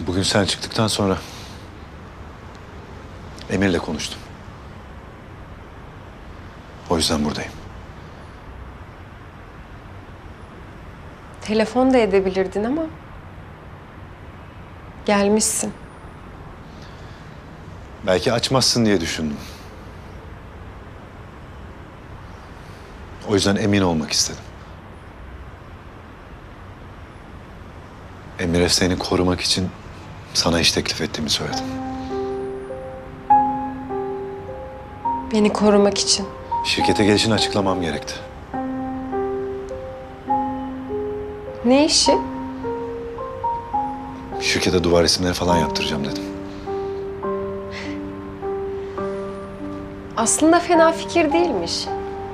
Bugün sen çıktıktan sonra Emir'le konuştum. O yüzden buradayım. Telefon da edebilirdin ama gelmişsin. Belki açmazsın diye düşündüm. O yüzden emin olmak istedim. Emir'e seni korumak için sana iş teklif ettiğimi söyledim. Beni korumak için. Şirkete gelişini açıklamam gerekti. Ne işi? Şirkete duvar resimleri falan yaptıracağım dedim. Aslında fena fikir değilmiş.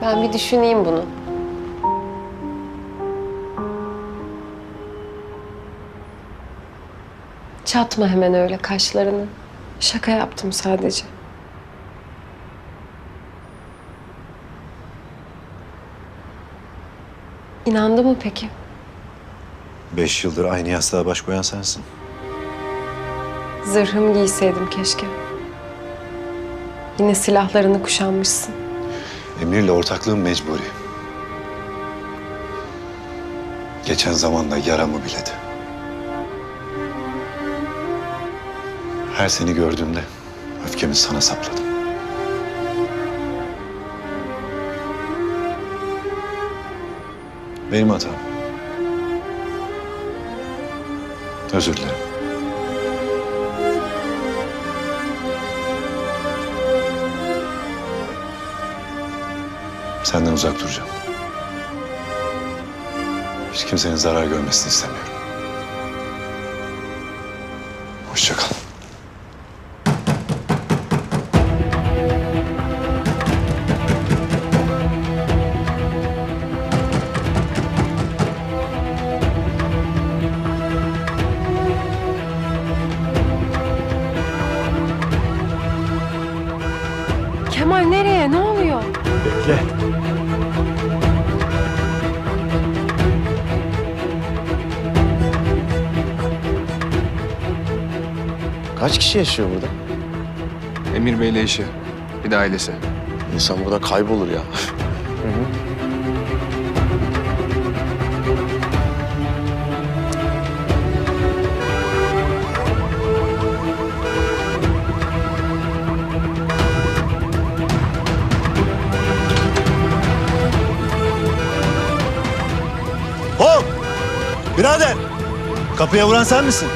Ben bir düşüneyim bunu. Çatma hemen öyle kaşlarını. Şaka yaptım sadece. İnandı mı peki? Beş yıldır aynı yastığa baş koyan sensin. Zırhımı giyseydim keşke. Yine silahlarını kuşanmışsın. Emir'le ortaklığım mecburi. Geçen zamanda yaramı biledi. Her seni gördüğümde öfkemi sana sapladım. Benim hatam. Özür dilerim. Senden uzak duracağım. Hiç kimsenin zarar görmesini istemiyorum. Hoşça kal. Kaç kişi yaşıyor burada? Emir Bey'le eşi. Bir de ailesi. İnsan burada kaybolur ya. Hop! Birader! Kapıya vuran sen misin?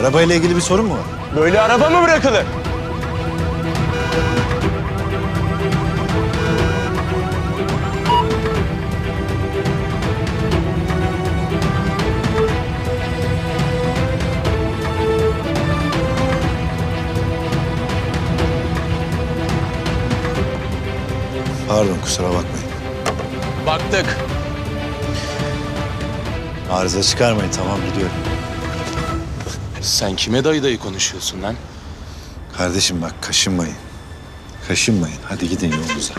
Arabayla ilgili bir sorun mu var? Böyle araba mı bırakılır? Pardon kusura bakmayın. Baktık. Arıza çıkarmayın tamam gidiyorum. Sen kime dayı dayı konuşuyorsun lan? Kardeşim bak kaşınmayın. Kaşınmayın. Hadi gidin yolunuza.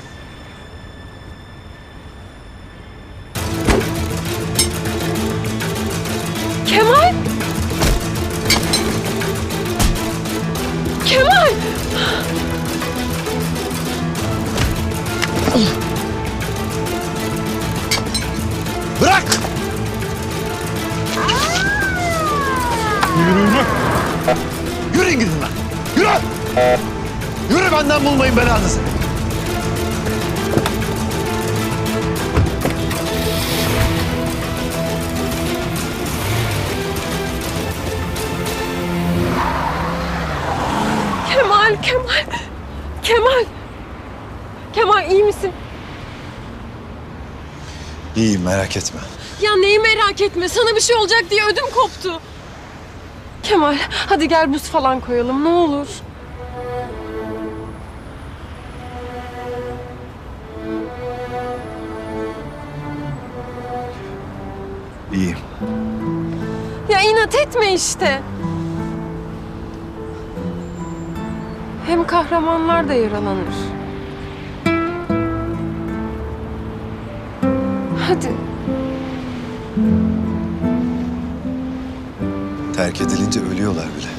Kemal! Kemal! Yürü! Benden bulmayın belanızı. Kemal, Kemal! Kemal! Kemal iyi misin? İyiyim merak etme. Ya neyi merak etme. Sana bir şey olacak diye ödüm koptu. Kemal hadi gel buz falan koyalım ne olur. İyiyim. Ya inat etme işte. Hem kahramanlar da yaralanır. Hadi. Terk edilince ölüyorlar bile.